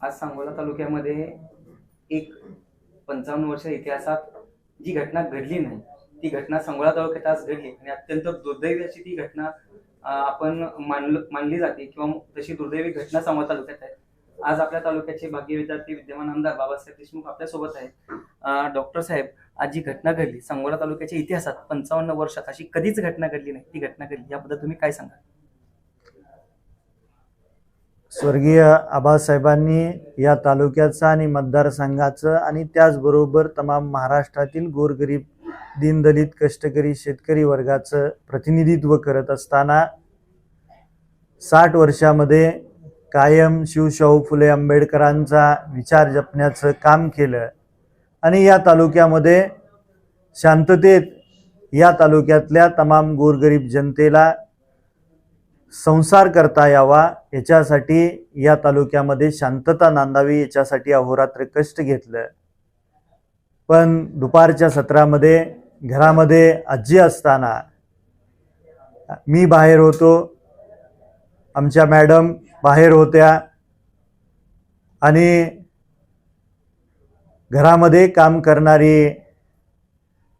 आज सांगोला तालुक्यामध्ये एक पंचावन्न वर्ष इतिहासात जी घटना घडली नाही ती घटना सांगोला तालुक्यात आज घडली आणि अत्यंत दुर्दैवी अशी ती घटना आपण मानल मानली जाते किंवा तशी दुर्दैवी घटना सांगोला तालुक्यात आहे. आज आपल्या तालुक्याचे भाग्य विद्यार्थी विद्यमान आमदार बाबासाहेब देशमुख आपल्यासोबत आहेत. डॉक्टर साहेब आज जी घटना घडली सांगोला तालुक्याच्या इतिहासात पंचावन्न वर्षात अशी कधीच घटना घडली नाही ती घटना घडली याबद्दल तुम्ही काय सांगा स्वर्गीय आबासाहेबांनी या तालुक्याचं आणि मतदारसंघाचं आणि त्याचबरोबर तमाम महाराष्ट्रातील गोरगरीब दीनदलित कष्टकरी शेतकरी वर्गाचं प्रतिनिधित्व करत असताना साठ वर्षामध्ये कायम शिवशाहू फुले आंबेडकरांचा विचार जपण्याचं काम केलं. आणि या तालुक्यामध्ये शांततेत या तालुक्यातल्या तमाम गोरगरीब जनतेला संसार करता यावा याच्यासाठी या तालुक्यामध्ये शांतता नांदावी याच्यासाठी अहोरात्र कष्ट घेतलं. पण दुपारच्या सत्रामध्ये घरामध्ये आजी असताना मी बाहेर होतो. आमच्या मॅडम बाहेर होत्या. आणि घरामध्ये काम करणारी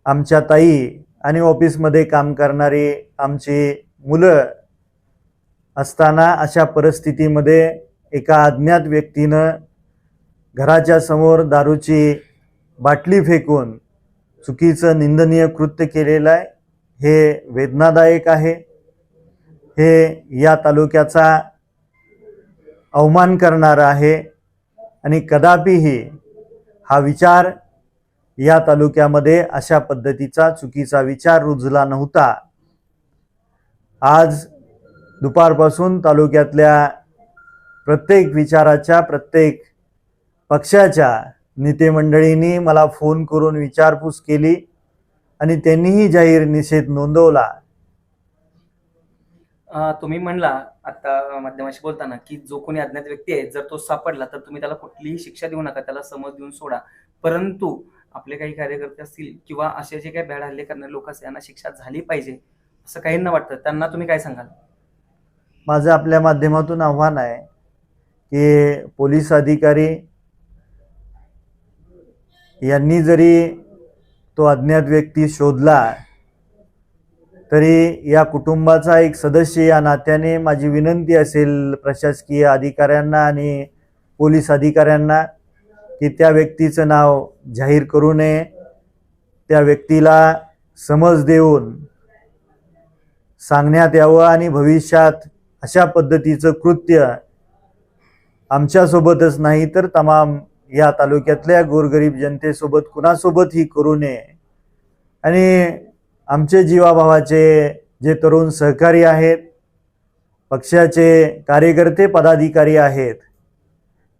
आमच्या ताई आणि ऑफिसमध्ये काम करणारी आमची मुलं असताना अशा परिस्थितीमध्ये एका अज्ञात व्यक्तीनं घराच्या समोर दारूची बाटली फेकून चुकीचं निंदनीय कृत्य केलेलं आहे. हे वेदनादायक आहे. हे या तालुक्याचा अवमान करणारं आहे. आणि कदापिही हा विचार या तालुक्यामध्ये अशा पद्धतीचा चुकीचा विचार रुजला नव्हता. आज दुपारपासून तालुक्यातल्या प्रत्येक विचाराच्या प्रत्येक पक्षाच्या नेतेमंडळींनी मला फोन करून विचारपूस केली आणि त्यांनीही जाहीर निषेध नोंदवला. तुम्ही म्हणला आता माध्यमाशी बोलताना की जो कोणी अज्ञात व्यक्ती आहे जर तो सापडला तर तुम्ही त्याला कुठलीही शिक्षा देऊ नका त्याला समज देऊन सोडा. परंतु आपले काही कार्यकर्ते असतील किंवा असे जे काही भ्याड हल्ले करणारे लोक असतील यांना शिक्षा झाली पाहिजे असं काहींना वाटतं? त्यांना तुम्ही काय सांगाल? माझं आपल्या माध्यमातून आव्हान आहे की पोलीस अधिकारी यांनी जरी तो अज्ञात व्यक्ती शोधला तरी या कुटुंबाचा एक सदस्य या नात्याने माझी विनंती असेल प्रशासकीय अधिकाऱ्यांना आणि पोलीस अधिकाऱ्यांना की त्या व्यक्तीचं नाव जाहीर करू नये. त्या व्यक्तीला समज देऊन सांगण्यात यावं आणि भविष्यात अशा पद्धतीचं कृत्य आमच्यासोबतच नाही तर तमाम या तालुक्यातल्या गोरगरीब जनतेसोबत कुणासोबतही करू नये. आणि आमचे जीवाभावाचे जे तरुण सहकारी आहेत पक्षाचे कार्यकर्ते पदाधिकारी आहेत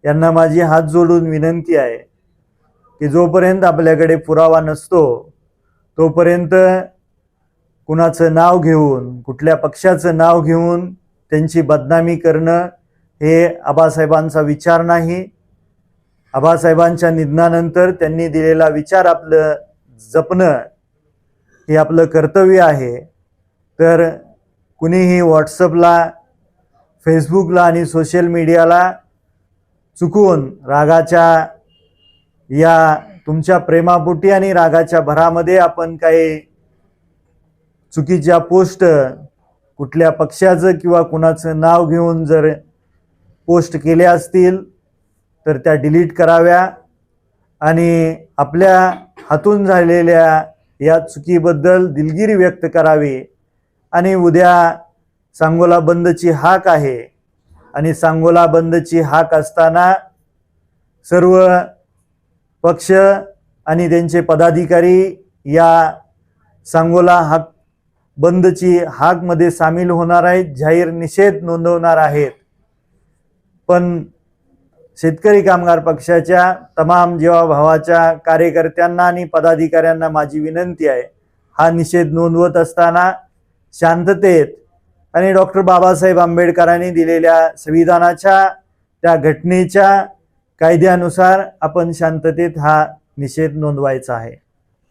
यांना माझी हात जोडून विनंती आहे की जोपर्यंत आपल्याकडे पुरावा नसतो तोपर्यंत कुणाचं नाव घेऊन कुठल्या पक्षाचं नाव घेऊन त्यांची बदनामी करणं हे आबासाहेबांचा विचार नाही. आबासाहेबांच्या निधनानंतर त्यांनी दिलेला विचार आपलं जपणं हे आपलं कर्तव्य आहे. तर कुणीही व्हॉट्सअपला फेसबुकला आणि सोशल मीडियाला चुकून रागाच्या या तुमच्या प्रेमापोटी आणि रागाच्या भरामध्ये आपण काही चुकीच्या पोस्ट कुठल्या पक्षाचं किंवा कुणाचं नाव घेऊन जर पोस्ट केले असतील तर त्या डिलीट कराव्या. आणि आपल्या हातून झालेल्या या चुकीबद्दल दिलगिरी व्यक्त करावी. आणि उद्या सांगोला बंदची हाक आहे. आणि सांगोला बंदची हाक असताना सर्व पक्ष आणि त्यांचे पदाधिकारी या सांगोला हाक बंदची हाकमध्ये सामील होणार आहेत जाहीर निषेध नोंदवणार आहेत. पण शेतकरी कामगार पक्षाच्या तमाम जीवाभावाच्या कार्यकर्त्यांना आणि पदाधिकाऱ्यांना माझी विनंती आहे हा निषेध नोंदवत असताना शांततेत आणि डॉक्टर बाबासाहेब आंबेडकरांनी दिलेल्या संविधानाच्या त्या घटनेच्या कायद्यानुसार आपण शांततेत हा निषेध नोंदवायचा आहे.